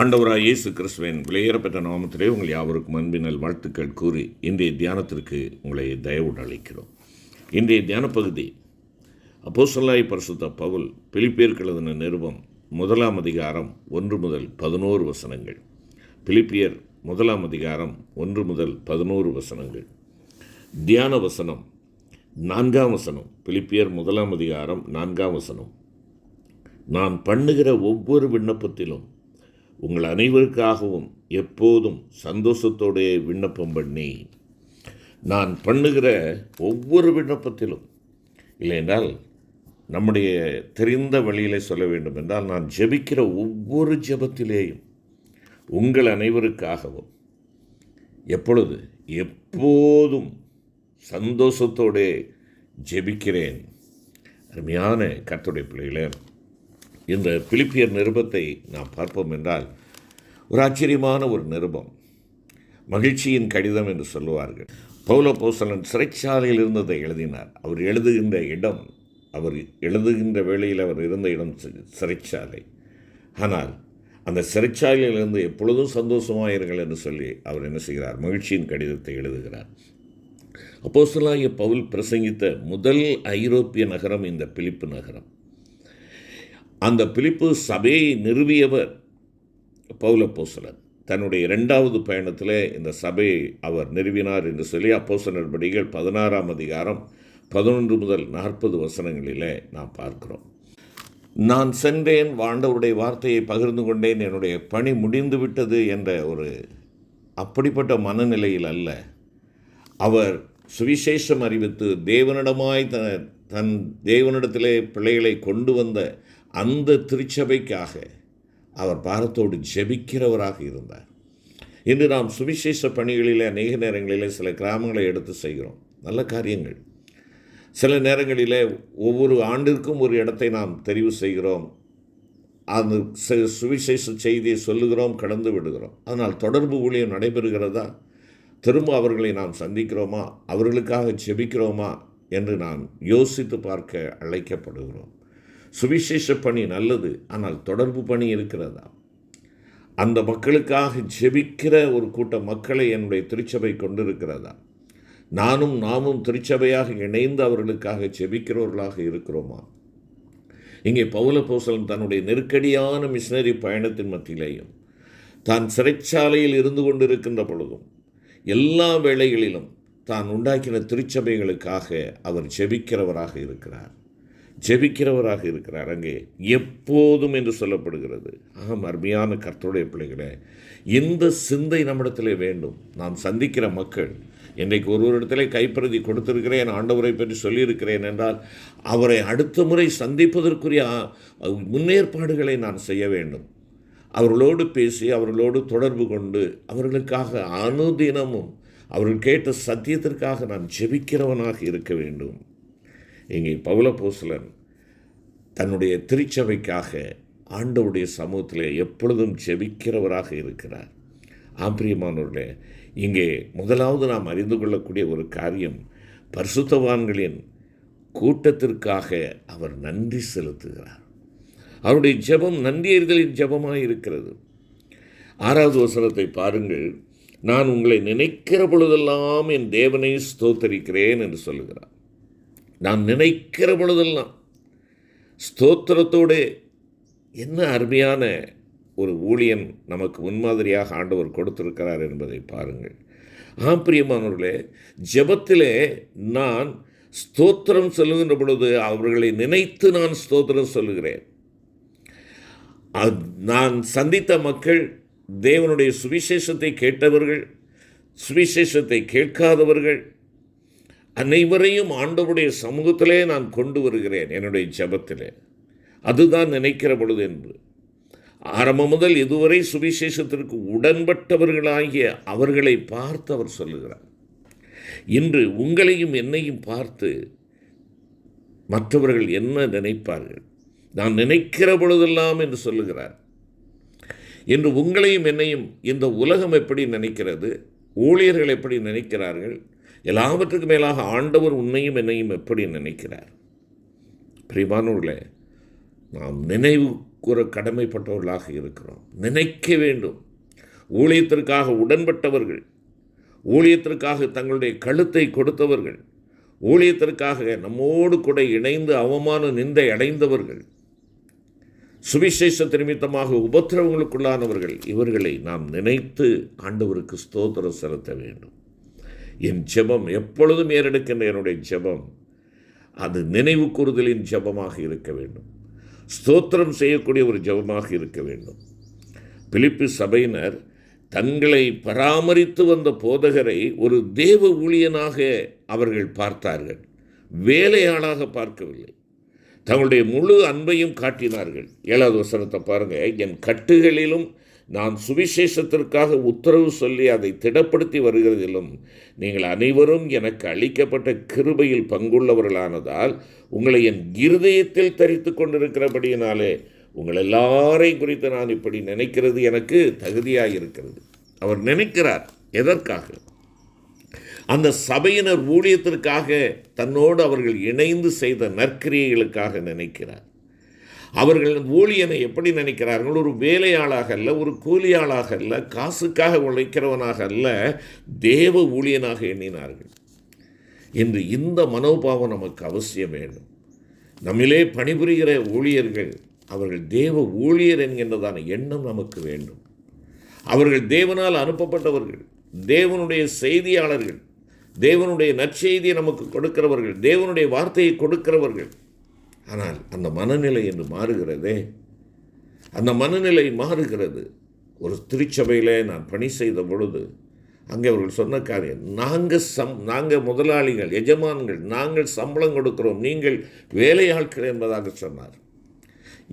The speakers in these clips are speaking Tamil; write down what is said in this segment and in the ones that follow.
ஆண்டவராக இயேசு கிறிஸ்துவின் விலையேறப்பட்ட நாமத்திலே உங்கள் யாவருக்கும் அன்பினல் வாழ்த்துக்கள் கூறி இன்றைய தியானத்திற்கு உங்களை தயவுடன் அழைக்கிறோம். இன்றைய தியான பகுதி அப்போசல்லாய் பரிசுத்த பவுல் பிலிப்பியர்களதன நிறுவம் முதலாம் அதிகாரம் ஒன்று முதல் பதினோரு வசனங்கள். பிலிப்பியர் முதலாம் அதிகாரம் ஒன்று முதல் பதினோரு வசனங்கள். தியான வசனம் நான்காம் வசனம். பிலிப்பியர் முதலாம் அதிகாரம் நான்காம் வசனம். நான் பண்ணுகிற ஒவ்வொரு விண்ணப்பத்திலும் உங்கள் அனைவருக்காகவும் எப்போதும் சந்தோஷத்தோடைய விண்ணப்பம் பண்ணி நான் பண்ணுகிற ஒவ்வொரு விண்ணப்பத்திலும் இல்லையென்றால் நம்முடைய தெரிந்த வழியிலே சொல்ல வேண்டும் என்றால் நான் ஜெபிக்கிற ஒவ்வொரு ஜெபத்திலேயும் உங்கள் அனைவருக்காகவும் எப்பொழுது எப்போதும் சந்தோஷத்தோடே ஜெபிக்கிறேன். அருமையான கத்துடைய பிள்ளைகளே இந்த பிலிப்பியர் நிருபத்தை நாம் பார்ப்போம் என்றால் ஒரு ஆச்சரியமான ஒரு நிருபம் மகிழ்ச்சியின் கடிதம் என்று சொல்லுவார்கள். பௌல போசலன் சிறைச்சாலையில் இருந்ததை எழுதினார். அவர் எழுதுகின்ற இடம் அவர் எழுதுகின்ற வேளையில் அவர் இருந்த இடம் சிறைச்சாலை. ஆனால் அந்த சிறைச்சாலையிலிருந்து எப்பொழுதும் சந்தோஷமாயிருங்கள் என்று சொல்லி அவர் என்ன செய்கிறார்? மகிழ்ச்சியின் கடிதத்தை எழுதுகிறார். அப்போஸ்தலனாகிய பவுல் பிரசங்கித்த முதல் ஐரோப்பிய நகரம் இந்த பிலிப்பு நகரம். அந்த பிலிப்பு சபையை நிறுவியவர் பௌல அப்போஸ்தலன் தன்னுடைய இரண்டாவது பயணத்தில் இந்த சபையை அவர் நிறுவினார் என்று சொல்லி அப்போச நடவடிக்கைகள் பதினாறாம் அதிகாரம் பதினொன்று முதல் நாற்பது வசனங்களிலே நாம் பார்க்கிறோம். நான் சென்றேன் வாழ்ந்தவருடைய வார்த்தையை பகிர்ந்து கொண்டேன் என்னுடைய பணி முடிந்து விட்டது என்ற ஒரு அப்படிப்பட்ட மனநிலையில் அல்ல. அவர் சுவிசேஷம் அறிவித்து தேவனிடமாய் தன் தன் தேவனிடத்திலே பிள்ளைகளை கொண்டு வந்த அந்த திருச்சபைக்காக அவர் பாரத்தோடு ஜெபிக்கிறவராக இருந்தார். இன்று நாம் சுவிசேஷ பணிகளிலே அநேக நேரங்களிலே சில கிராமங்களை எடுத்து செய்கிறோம். நல்ல காரியங்கள். சில நேரங்களிலே ஒவ்வொரு ஆண்டிற்கும் ஒரு இடத்தை நாம் தெரிவு செய்கிறோம். அந்த சுவிசேஷ செய்தியை சொல்லுகிறோம் கடந்து விடுகிறோம். அதனால் தொடர்பு ஊழியம் நடைபெறுகிறதா? திரும்ப அவர்களை நாம் சந்திக்கிறோமா? அவர்களுக்காக ஜெபிக்கிறோமா? என்று நாம் யோசித்து பார்க்க அழைக்கப்படுகிறோம். சுவிசேஷ பணி நல்லது ஆனால் தொடர்பு பணி இருக்கிறதா? அந்த மக்களுக்காக ஜெபிக்கிற ஒரு கூட்ட மக்களை என்னுடைய திருச்சபை கொண்டிருக்கிறதா? நானும் நாமும் திருச்சபையாக இணைந்து அவர்களுக்காக ஜெபிக்கிறவர்களாக இருக்கிறோமா? இங்கே பவுல போசலன் தன்னுடைய நெருக்கடியான மிஷினரி பயணத்தின் மத்தியிலேயும் தான் சிறைச்சாலையில் இருந்து கொண்டிருக்கின்ற பொழுதும் எல்லா வேளைகளிலும் தான் உண்டாக்கின திருச்சபைகளுக்காக அவர் ஜெபிக்கிறவராக இருக்கிறார். ஜெபிக்கிறவராக இருக்கிறார். அங்கே எப்போதும் என்று சொல்லப்படுகிறது. ஆம் அருமையான கர்த்தருடைய பிள்ளைகளே இந்த சிந்தை நம்மிடத்திலே வேண்டும்? நான் சந்திக்கிற மக்கள் இன்றைக்கு ஒருவரிடத்திலே கைப்பிரதி கொடுத்திருக்கிறேன் ஆண்டவரை பற்றி சொல்லியிருக்கிறேன் என்றால் அவரை அடுத்த முறை சந்திப்பதற்குரிய முன்னேற்பாடுகளை நான் செய்ய வேண்டும். அவர்களோடு பேசி அவர்களோடு தொடர்பு கொண்டு அவர்களுக்காக அனுதினமும் அவர்கள் கேட்ட சத்தியத்திற்காக நான் ஜெபிக்கிறவனாக இருக்க வேண்டும். இங்கே பவுலப்போஸ்தலன் தன்னுடைய திருச்சபைக்காக ஆண்டவருடைய சமூகத்தில் எப்பொழுதும் ஜெபிக்கிறவராக இருக்கிறார். ஆம்பிரியமானவர்களே இங்கே முதலாவது நாம் அறிந்து கொள்ளக்கூடிய ஒரு காரியம் பரிசுத்தவான்களின் கூட்டத்திற்காக அவர் நன்றி செலுத்துகிறார். அவருடைய ஜெபம் நன்றியர்களின் ஜெபமாக இருக்கிறது. ஆறாவது வசனத்தை பாருங்கள். நான் உங்களை நினைக்கிற பொழுதெல்லாம் என் தேவனை ஸ்தோத்தரிக்கிறேன் என்று சொல்லுகிறார். நான் நினைக்கிற பொழுதெல்லாம் ஸ்தோத்திரத்தோடு என்ன அருமையான ஒரு ஊழியன் நமக்கு முன்மாதிரியாக ஆண்டவர் கொடுத்திருக்கிறார் என்பதை பாருங்கள். ஆம் பிரியமானவர்களே ஜபத்திலே நான் ஸ்தோத்திரம் சொல்லுகின்ற பொழுது அவர்களை நினைத்து நான் ஸ்தோத்திரம் சொல்லுகிறேன். நான் சந்தித்த மக்கள் தேவனுடைய சுவிசேஷத்தை கேட்டவர்கள் சுவிசேஷத்தை கேட்காதவர்கள் அனைவரையும் ஆண்டவருடைய சமூகத்திலே நான் கொண்டு வருகிறேன் என்னுடைய ஜபத்திலே. அதுதான் நினைக்கிற பொழுது என்று ஆரம்பம் முதல் இதுவரை சுவிசேஷத்திற்கு உடன்பட்டவர்களாகிய அவர்களை பார்த்து அவர் சொல்லுகிறார். இன்று உங்களையும் என்னையும் பார்த்து மற்றவர்கள் என்ன நினைப்பார்கள்? நான் நினைக்கிற பொழுதெல்லாம் என்று சொல்லுகிறார். இன்று உங்களையும் என்னையும் இந்த உலகம் எப்படி நினைக்கிறது? ஊழியர்கள் எப்படி நினைக்கிறார்கள்? எல்லாவற்றுக்கு மேலாக ஆண்டவர் உன்னையும் என்னையும் எப்படி நினைக்கிறார்? பிரிமானவர்களே நாம் நினைவு கூற கடமைப்பட்டவர்களாக இருக்கிறோம். நினைக்க வேண்டும். ஊழியத்திற்காக உடன்பட்டவர்கள் ஊழியத்திற்காக தங்களுடைய கழுத்தை கொடுத்தவர்கள் ஊழியத்திற்காக நம்மோடு கூட இணைந்து அவமான நிந்தை அடைந்தவர்கள் சுவிசேஷ நிமித்தமாக உபத்திரவங்களுக்குள்ளானவர்கள் இவர்களை நாம் நினைத்து ஆண்டவருக்கு ஸ்தோத்திரம் செலுத்த வேண்டும். என் ஜெபம் எப்பொழுதும் ஏறெடுக்கின்ற என்னுடைய ஜெபம் அது நினைவு கூறுதலின் ஜெபமாக இருக்க வேண்டும். ஸ்தோத்திரம் செய்யக்கூடிய ஒரு ஜெபமாக இருக்க வேண்டும். பிலிப்பு சபையினர் தங்களை பராமரித்து வந்த போதகரை ஒரு தேவ ஊழியனாக அவர்கள் பார்த்தார்கள். வேலையாளாக பார்க்கவில்லை. தங்களுடைய முழு அன்பையும் காட்டினார்கள். ஏழாவது வசனத்தை பாருங்கள் என் கட்டுகளிலும் நான் சுவிசேஷத்திற்காக உத்தரவு சொல்லி அதை திடப்படுத்தி வருகிறதிலும் நீங்கள் அனைவரும் எனக்கு அளிக்கப்பட்ட கிருபையில் பங்குள்ளவர்களானதால் உங்களை என் இருதயத்தில் தரித்து கொண்டிருக்கிறபடியினாலே உங்கள் எல்லாரையும் குறித்து நான் இப்படி நினைக்கிறது எனக்கு தகுதியாக இருக்கிறது அவர் நினைக்கிறார் எதற்காக? அந்த சபையினர் ஊழியத்திற்காக தன்னோடு அவர்கள் இணைந்து செய்த நற்கிரியைகளுக்காக நினைக்கிறார். அவர்கள் ஊழியனை எப்படி நினைக்கிறார்கள்? ஒரு வேலையாளாக அல்ல ஒரு கூலியாளாக அல்ல காசுக்காக உழைக்கிறவனாக அல்ல தேவ ஊழியனாக எண்ணினார்கள். இன்று இந்த மனோபாவம் நமக்கு அவசியம் வேண்டும். நம்மிலே பணிபுரிகிற ஊழியர்கள் அவர்கள் தேவ ஊழியர் என்கின்றதான எண்ணம் நமக்கு வேண்டும். அவர்கள் தேவனால் அனுப்பப்பட்டவர்கள் தேவனுடைய செய்தியாளர்கள் தேவனுடைய நற்செய்தியை நமக்கு கொடுக்கிறவர்கள் தேவனுடைய வார்த்தையை கொடுக்கிறவர்கள் ஆனால் அந்த மனநிலை என்று மாறுகிறதே. அந்த மனநிலை மாறுகிறது. ஒரு திருச்சபையில் நான் பணி செய்த பொழுது அங்கே அவர்கள் சொன்ன காரியம் நாங்கள் சம் நாங்கள் முதலாளிகள் எஜமான்கள் நாங்கள் சம்பளம் கொடுக்கிறோம் நீங்கள் வேலையாட்கள் என்பதாக சொன்னார்.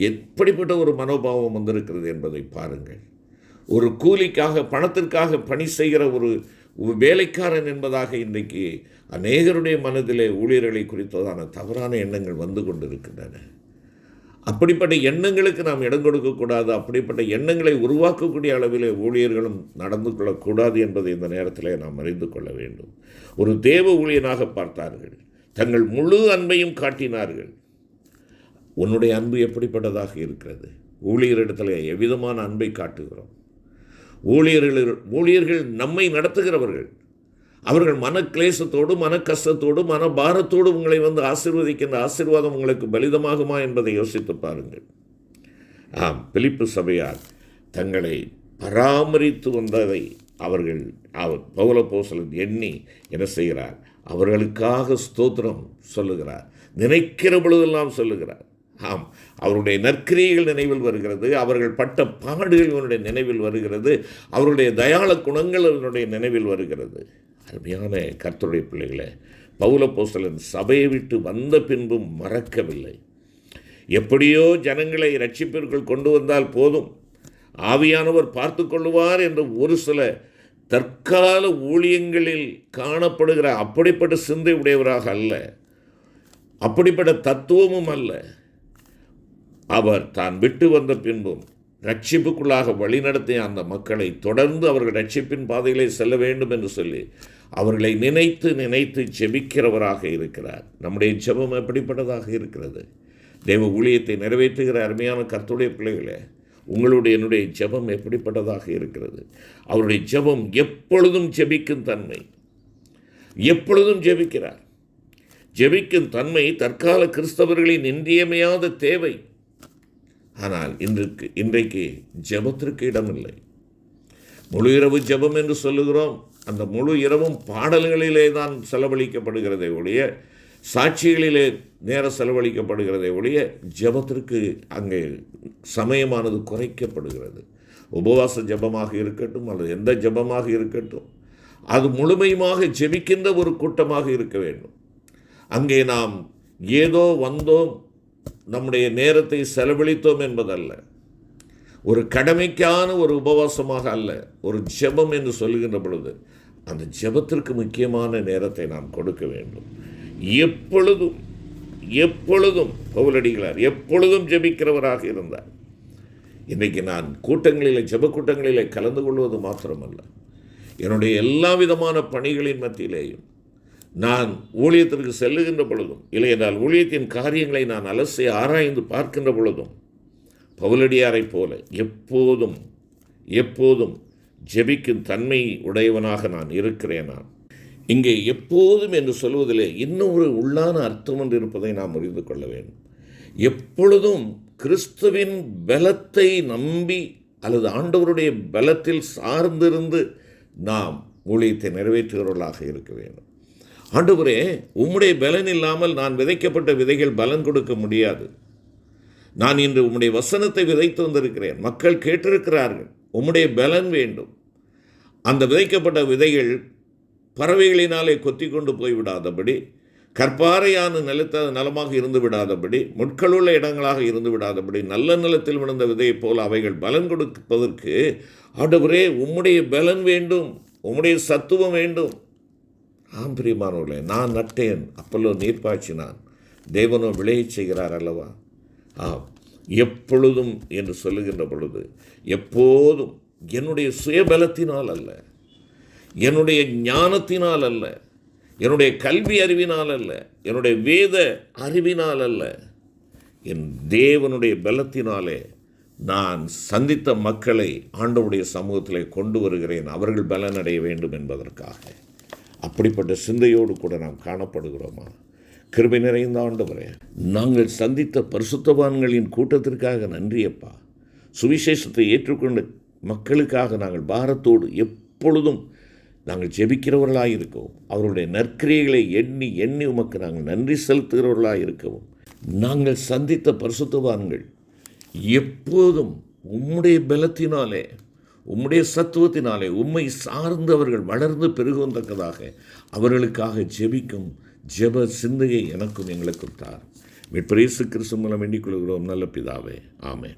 எப்படிப்பட்ட ஒரு மனோபாவம் வந்திருக்கிறது என்பதை பாருங்கள். ஒரு கூலிக்காக பணத்திற்காக பணி செய்கிற ஒரு ஒரு வேலைக்காரன் என்பதாக இன்றைக்கு அநேகருடைய மனதிலே ஊழியர்களை குறித்ததான தவறான எண்ணங்கள் வந்து கொண்டிருக்கின்றன. அப்படிப்பட்ட எண்ணங்களுக்கு நாம் இடம் கொடுக்கக்கூடாது அப்படிப்பட்ட எண்ணங்களை உருவாக்கக்கூடிய அளவிலே ஊழியர்களும் நடந்து கொள்ளக்கூடாது என்பதை இந்த நேரத்தில் நாம் அறிந்து கொள்ள வேண்டும். ஒரு தேவ ஊழியனாக பார்த்தார்கள். தங்கள் முழு அன்பையும் காட்டினார்கள். உன்னுடைய அன்பு எப்படிப்பட்டதாக இருக்கிறது? ஊழியரிடத்தில் எவ்விதமான அன்பை காட்டுகிறோம்? ஊழியர்கள் ஊழியர்கள் நம்மை நடத்துகிறவர்கள். அவர்கள் மன கிளேசத்தோடு மன கஷ்டத்தோடு மன பாரத்தோடு உங்களை வந்து ஆசீர்வதிக்கின்ற ஆசீர்வாதம் உங்களுக்கு பலிதமாகுமா என்பதை யோசித்து பாருங்கள். ஆம் பிலிப்பு சபையார் தங்களை பராமரித்து வந்ததை அவர்கள் அவர் பௌல போசலன் எண்ணி என்ன செய்கிறார்? அவர்களுக்காக ஸ்தோத்திரம் சொல்லுகிறார். நினைக்கிற பொழுதெல்லாம் சொல்லுகிறார். ஆம். அவருடைய நற்கிரியைகள் நினைவில் வருகிறது. அவர்கள் பட்ட பாடுகள் இவனுடைய நினைவில் வருகிறது. அவருடைய தயாள குணங்கள் அவனுடைய நினைவில் வருகிறது. அருமையான கர்த்தருடைய பிள்ளைகளை பௌல சபையை விட்டு வந்த பின்பும் மறக்கவில்லை. எப்படியோ ஜனங்களை ரட்சிப்பிற்குள் கொண்டு வந்தால் போதும். ஆவியானவர் பார்த்து கொள்ளுவார் என்ற ஒரு சில தற்கால ஊழியங்களில் காணப்படுகிற அப்படிப்பட்ட சிந்தை உடையவராக அல்ல. அப்படிப்பட்ட தத்துவமும் அல்ல. அவர் தான் விட்டு வந்த பின்பும் ரட்சிப்புக்குள்ளாக வழிநடத்திய அந்த மக்களை தொடர்ந்து அவர்கள் ரட்சிப்பின் பாதையிலே செல்ல வேண்டும் என்று சொல்லி அவர்களை நினைத்து நினைத்து ஜெபிக்கிறவராக இருக்கிறார். நம்முடைய ஜெபம் எப்படிப்பட்டதாக இருக்கிறது? தெய்வ ஊழியத்தை நிறைவேற்றுகிற அருமையான கர்த்துடைய பிள்ளைகளே உங்களுடைய என்னுடைய ஜெபம் எப்படிப்பட்டதாக இருக்கிறது? அவருடைய ஜெபம் எப்பொழுதும் ஜெபிக்கும் தன்மை. எப்பொழுதும் ஜெபிக்கிறார். ஜெபிக்கும் தன்மை தற்கால கிறிஸ்தவர்களின் இன்றியமையாத தேவை. ஆனால் இன்றைக்கு இன்றைக்கு ஜெபத்திற்கு இடமில்லை. முழு இரவு ஜெபம் என்று சொல்லுகிறோம். அந்த முழு இரவும் பாடல்களிலே தான் செலவழிக்கப்படுகிறதை ஒழிய சாட்சிகளிலே நேரம் செலவழிக்கப்படுகிறதை ஒழிய ஜெபத்திற்கு அங்கே சமயமானது குறைக்கப்படுகிறது. உபவாச ஜெபமாக இருக்கட்டும் அல்லது எந்த ஜெபமாக இருக்கட்டும் அது முழுமையுமாக ஜெபிக்கின்ற ஒரு கூட்டமாக இருக்க வேண்டும். அங்கே நாம் ஏதோ வந்தோம் நம்முடைய நேரத்தை செலவழித்தோம் என்பதல்ல. ஒரு கடமைக்கான ஒரு உபவாசமாக அல்ல ஒரு ஜெபம் என்று சொல்லுகின்ற பொழுது அந்த ஜெபத்திற்கு முக்கியமான நேரத்தை நாம் கொடுக்க வேண்டும். எப்பொழுதும் எப்பொழுதும் பவுலடிகளார் எப்பொழுதும் ஜெபிக்கிறவராக இருந்தார். இன்றைக்கு நான் கூட்டங்களிலே ஜெபக்கூட்டங்களிலே கலந்து கொள்வது மாத்திரமல்ல. என்னுடைய எல்லா விதமான பணிகளின் மத்தியிலேயும் நான் ஊழியத்திற்கு செல்லுகின்ற பொழுதும் இல்லை என்றால் ஊழியத்தின் காரியங்களை நான் அலசி ஆராய்ந்து பார்க்கின்ற பொழுதும் பவுலடியாரைப் போல எப்போதும் எப்போதும் ஜெபிக்கும் தன்மை உடையவனாக நான் இருக்கிறேன்? நான் இங்கே எப்போதும் என்று சொல்வதிலே இன்னும் ஒரு உள்ளான அர்த்தம் ஒன்று இருப்பதை நாம் அறிந்து கொள்ள வேண்டும். எப்பொழுதும் கிறிஸ்துவின் பலத்தை நம்பி அல்லது ஆண்டவருடைய பலத்தில் சார்ந்திருந்து நாம் ஊழியத்தை நிறைவேற்றுகிறவர்களாக இருக்க வேண்டும். ஆண்டவரே உம்முடைய பலன் இல்லாமல் நான் விதைக்கப்பட்ட விதைகள் பலன் கொடுக்க முடியாது. நான் இன்று உம்முடைய வசனத்தை விதைத்து வந்திருக்கிறேன். மக்கள் கேட்டிருக்கிறார்கள் உம்முடைய பலன் வேண்டும். அந்த விதைக்கப்பட்ட விதைகள் பறவைகளினாலே கொத்தி கொண்டு போய்விடாதபடி கற்பாறையான நிலத்த நலமாக இருந்து விடாதபடி முட்களுள்ள இடங்களாக இருந்து விடாதபடி நல்ல நிலத்தில் விழுந்த விதையைப் போல் அவைகள் பலன் கொடுப்பதற்கு ஆண்டவரே உம்முடைய பலன் வேண்டும் உம்முடைய சத்துவம் வேண்டும். ஆம் பிரியமானவர்களே நான் நட்டேன். அப்பல்லோ நீர் பாய்ச்சினான் தேவனோ விளையச் செய்கிறார் அல்லவா? ஆம் எப்பொழுதும் என்று சொல்லுகின்ற பொழுது எப்போதும் என்னுடைய சுயபலத்தினால் அல்ல. என்னுடைய ஞானத்தினால் அல்ல. என்னுடைய கல்வி அறிவினால் அல்ல. என்னுடைய வேத அறிவினால் அல்ல. என் தேவனுடைய பலத்தினாலே நான் சந்தித்த மக்களை ஆண்டவுடைய சமூகத்திலே கொண்டு வருகிறேன். அவர்கள் பலனடைய வேண்டும் என்பதற்காக. அப்படிப்பட்ட சிந்தையோடு கூட நாம் காணப்படுகிறோமா? கிருபை நிறைந்த ஆண்டவரே நாங்கள் சந்தித்த பரிசுத்தவான்களின் கூட்டத்திற்காக நன்றியப்பா. சுவிசேஷத்தை ஏற்றுக்கொண்ட மக்களுக்காக நாங்கள் பாரத்தோடு எப்பொழுதும் நாங்கள் ஜெபிக்கிறவர்களாக இருக்கவும் அவருடைய நற்கிரியைகளை எண்ணி எண்ணி உமக்கு நாங்கள் நன்றி செலுத்துகிறவர்களாக இருக்கவும் நாங்கள் சந்தித்த பரிசுத்தவான்கள் எப்போதும் உம்முடைய பலத்தினாலே உம்முடைய சத்துவத்தினாலே உம்மை சார்ந்து அவர்கள் வளர்ந்து பெருகத்தக்கதாக அவர்களுக்காக ஜெபிக்கும் ஜெப சிந்தையை எனக்கும் எங்களுக்கும் தார். மீட்பரேசு கிறிஸ்து மூலம் வேண்டிக் கொள்கிறோம். நல்ல பிதாவே. ஆமென்.